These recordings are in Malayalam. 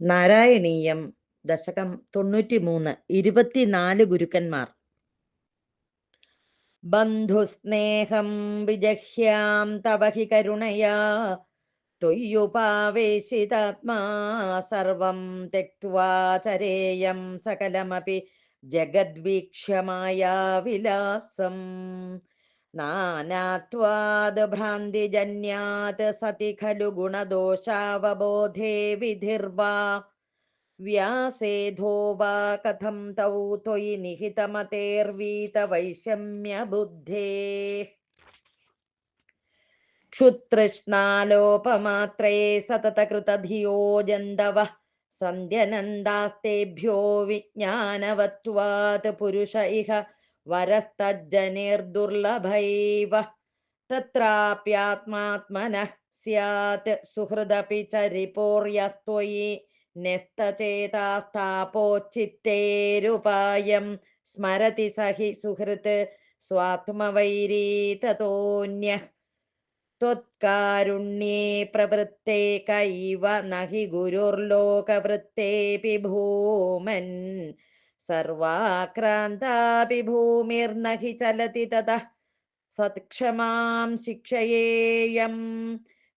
നാരായണീയം ദശകം തൊണ്ണൂറ്റി മൂന്ന് ഇരുപത്തിനാല് ഗുരുക്കന്മാർ. ബന്ധുസ്നേഹം വിജഹ്യാം തവഹി കരുണയാ ത്വയ്യുപാവേശിതാത്മാ സർവം തെക്വാചരേയം സകലമപി ജഗദ്വീക്ഷ്യമായ വിലാസം. നാനാത്വാത് ഭ്രാന്തിജന്യാത് സതി ഖലു ഗുണദോഷാവബോധേ വിധിർവാ. വ്യാസേധോ വാ കഥം തൗ ത്വയി ബുദ്ധേ ക്ഷുതൃഷ്ണാലോപമാത്രേ സതതകൃതധിയോ ജന്തവ. സന്ധ്യനന്ദാസ്തേഭ്യോ വിജ്ഞാനവത്വാത് പുരുഷ ഇഹ. വരസ്തജ്ജനിർദുർലഭൈവ തത്രാപ്യാത്മാത്മനഃ സ്യാത് സുഹൃദപി ചരിപോർയസ്ത്വയി ന്യസ്തചേതാസ്ഥാപോച്ചിത്തേരുപായം സ്മരതി സഹി സുഹൃത് സ്വാത്മവൈരീ തതോന്യഃ त्वत्कारुण्ये प्रवृत्ते कैव न हि गुरुर्लोकवृत्तेऽपि भूमन् സർവാക്രാന്താപി ഭൂമിർന ചലതി തത സത്ക്ഷമാം ശിക്ഷയേയം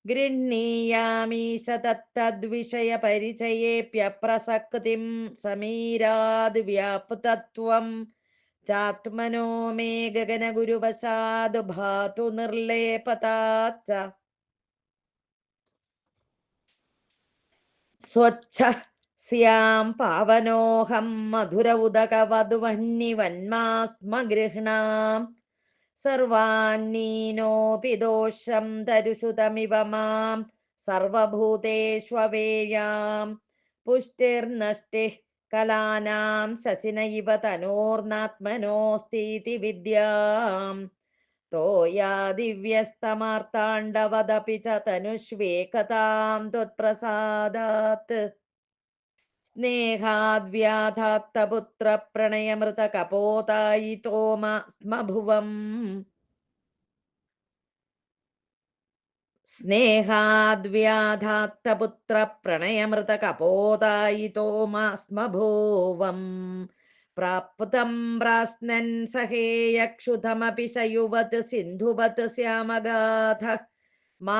ഗൃഹീയാമീശ തത്തദ്വിഷയ പരിചയേപ്യപ്രസക്തിം സമീരാദ് വ്യാപ്തത്വം ചാത്മനോ മേ ഗഗനഗുരുവശാദ് ഭാതു നിർലേപതാച്ച. സ്വച്ഛ സ്യാം പാവനോഹം മധുര ഉദകവധുവന്നിവന്മാസ്മ ഗൃഹ്ണാം സർവാന്നീനോപി ദോഷം തരുഷുതമിവ മാം. സർവഭൂതേഷ്വേയാം പുഷ്ടിർനഷ്ടി കലാനാം ശശിന ഇവ തനോർണാത്മനോസ്തീതി വിദ്യാം. തോയാ ദിവ്യസ്തമാർത്താണ്ഡവദപി ച തനുഷ്വേകതാം ത്വത്പ്രസാദാത്ത് स्नेहाद्व्याधात्तपुत्रप्रणयमृतकपोतायितो म स्म भुवम् स्नेहाद्व्याधात्तपुत्रप्रणयमृतकपोतायितो म स्म भुवम् प्राप्तं प्रास्नन् सहेयक्षुधमपि स युवत् सिन्धुवत् श्यामगाथः। मा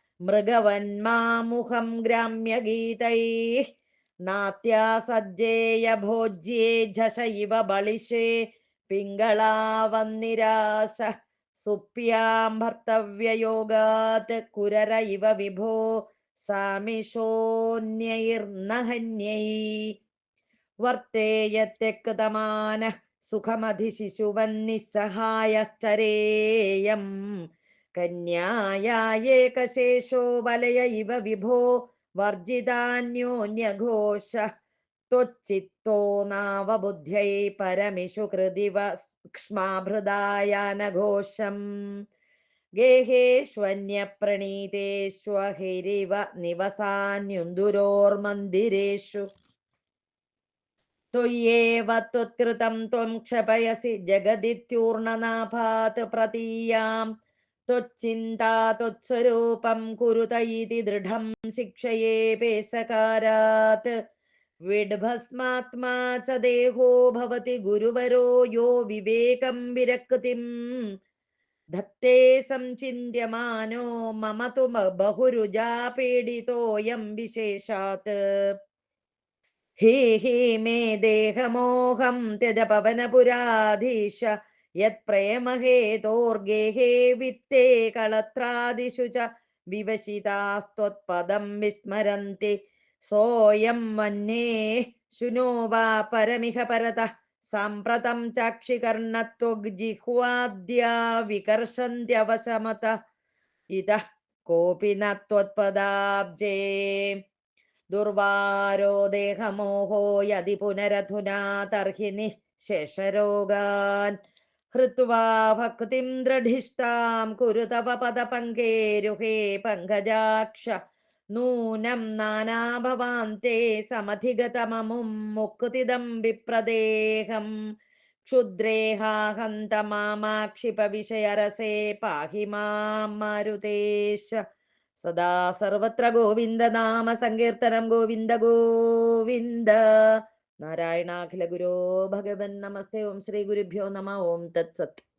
മൃഗവന്മാമുഖം ഗ്രാമ്യഗീതൈ. നാത്യാ സജ്ജേയ ഭോജ്യേ ജശ ഇവ ബളിഷേ. പിങ്കളാവന്നിരാശ സുപ്യാം ഭർത്തവ്യയോഗാത് കുരര ഇവ വിഭോ. സാമിഷോന്യൈർനഹന്യൈ വർത്തേയത്യക്തമാന സുഖമധി ശിശുവന്നിസ്സഹായശ്ചരേയം एकशेषो वलय इव विभो वर्जितान्योन्यघोष त्वच्चित्तो नावबुद्ध्यै परमिषु कृदिव क्ष्माभृदायानघोषम् गेहेष्वन्यप्रणीतेष्वहिरिव निवसान्युन्दुरोर्मन्दिरेषु त्वय्येव त्वत्कृतं त्वं क्षपयसि जगदित्यूर्णनाभात् प्रतीयां त्वच्चिन्ता त्वत्स्वरूपं कुरुत इति दृढं शिक्षये पेशकारात्। विड्भस्मात्मा च देहो भवति गुरुवरो यो विवेकं विरक्तिम्। धत्ते संचिन्त्यमानो मम तु बहुरुजा पीडितोऽयं विशेषात्। हे हे मे देहमोहं त्यज യത് പ്രേമഹേതോർഗേഹേ വിത്തേ കളത്രാദിഷു ച വിവശിതാസ്ത്വത്പദം വിസ്മരന്തി സോയം മന്നേ ശുനോ വാ പരമിഹ പരത സാമ്പ്രതം ചാക്ഷികർണത്വജിഹ്വാദ്യാ വികർഷന്ത്യവശമത ഇത കോപി നത്വത്പദാബ്ജേ ദുർവാരോ ദേഹമോഹോ യതി പുനരധുനാ തർഹി നിശേഷരോഗാൻ ഹൃത്വാ ഭക്തിം ദൃഢിഷ്ടാം കുരു തവ പദപങ്കേരുഹേ പങ്കജാക്ഷ. നൂനം നാനാഭവാന്തേ സമധിഗതമമും മുക്തിദം വിപ്രദേഹം. ക്ഷുദ്രേഹാഹന്ത മാമാക്ഷിപ വിഷയരസേ പാഹി മാം മാരുതേശ. സദാ സർവത്ര ഗോവിന്ദ നാമ സങ്കീർത്തനം ഗോവിന്ദ ഗോവിന്ദ. നാരായണാഖില ഗുരോ ഭഗവൻ നമസ്തേ. ഓം ശ്രീ ഗുരുഭ്യോ നമ. ഓം തത്സത്